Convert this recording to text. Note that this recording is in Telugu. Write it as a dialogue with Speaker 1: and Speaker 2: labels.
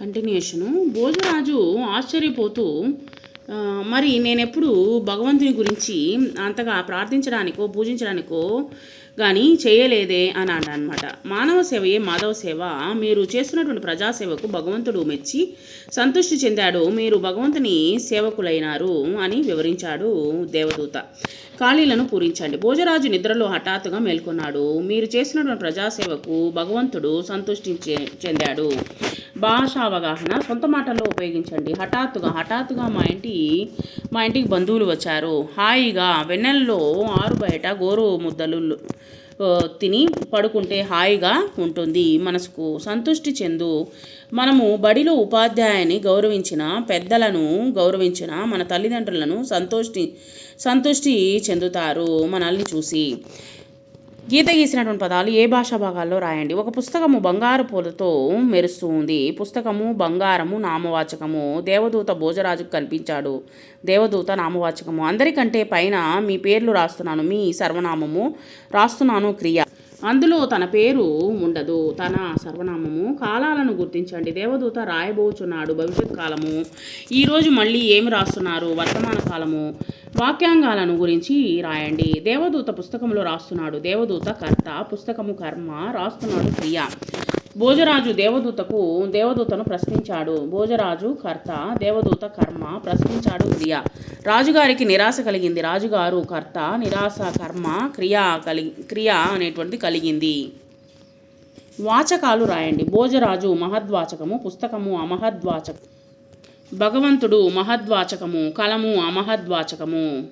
Speaker 1: కంటిన్యూషను భోజరాజు ఆశ్చర్యపోతూ మరి నేనెప్పుడు భగవంతుని గురించి అంతగా ప్రార్థించడానికో పూజించడానికో కానీ చేయలేదే అని అనమాట మానవ సేవయే మాధవ సేవ. మీరు చేస్తున్నటువంటి ప్రజాసేవకు భగవంతుడు మెచ్చి సంతృష్టి చెందాడు. మీరు భగవంతుని సేవకులైనారు అని వివరించాడు దేవదూత. ఖాళీలను పూరించండి. భోజరాజు నిద్రలో హఠాత్తుగా మేల్కొన్నాడు. మీరు చేసినటువంటి ప్రజాసేవకు భగవంతుడు సంతృష్టి చెందాడు. భాషా అవగాహన సొంత మాటల్లో ఉపయోగించండి. హఠాత్తుగా హఠాత్తుగా మా ఇంటి మా ఇంటికి బంధువులు వచ్చారు. హాయిగా వెన్నెల్లో ఆరు బయట గోరు ముద్దలు తిని పడుకుంటే హాయిగా ఉంటుంది. మనసుకు సంతృష్టి చెందు. మనము బడిలో ఉపాధ్యాయుని గౌరవించిన పెద్దలను గౌరవించిన మన తల్లిదండ్రులను సంతోష్టి సంతృష్టి చెందుతారు. మనల్ని చూసి గీత గీసినటువంటి పదాలు ఏ భాషా భాగాల్లో రాయండి? ఒక పుస్తకము బంగారు పూలతో మెరుస్తూ ఉంది. పుస్తకము బంగారము నామవాచకము. దేవదూత భోజరాజుకు కనిపించాడు దేవదూత నామవాచకము. అందరికంటే పైన మీ పేర్లు రాస్తున్నాను. మీ సర్వనామము రాస్తున్నాను క్రియ. అందులో తన పేరు ఉండదు. తన సర్వనామము కాలాలను గుర్తించండి. దేవదూత రాయబోచున్నాడు భవిష్యత్ కాలము. ఈరోజు మళ్ళీ ఏమి రాస్తున్నారు? వర్తమాన కాలము. వాక్యాంగాలను గురించి రాయండి. దేవదూత పుస్తకంలో రాస్తున్నాడు. దేవదూత కర్త పుస్తకము కర్మ రాస్తున్నాడు క్రియ భోజరాజు దేవదూతకు దేవదూతను ప్రశ్నించాడు. భోజరాజు కర్త దేవదూత కర్మ ప్రశ్నించాడు క్రియ. రాజుగారికి నిరాశ కలిగింది. రాజుగారు కర్త నిరాశ కర్మ క్రియ కలిగి క్రియ అనేటువంటిది కలిగింది. వాచకాలు రాయండి. భోజరాజు మహద్వాచకము పుస్తకము అమహద్వాచకం భగవంతుడు మహద్వాచకము కలము అమహద్వాచకము.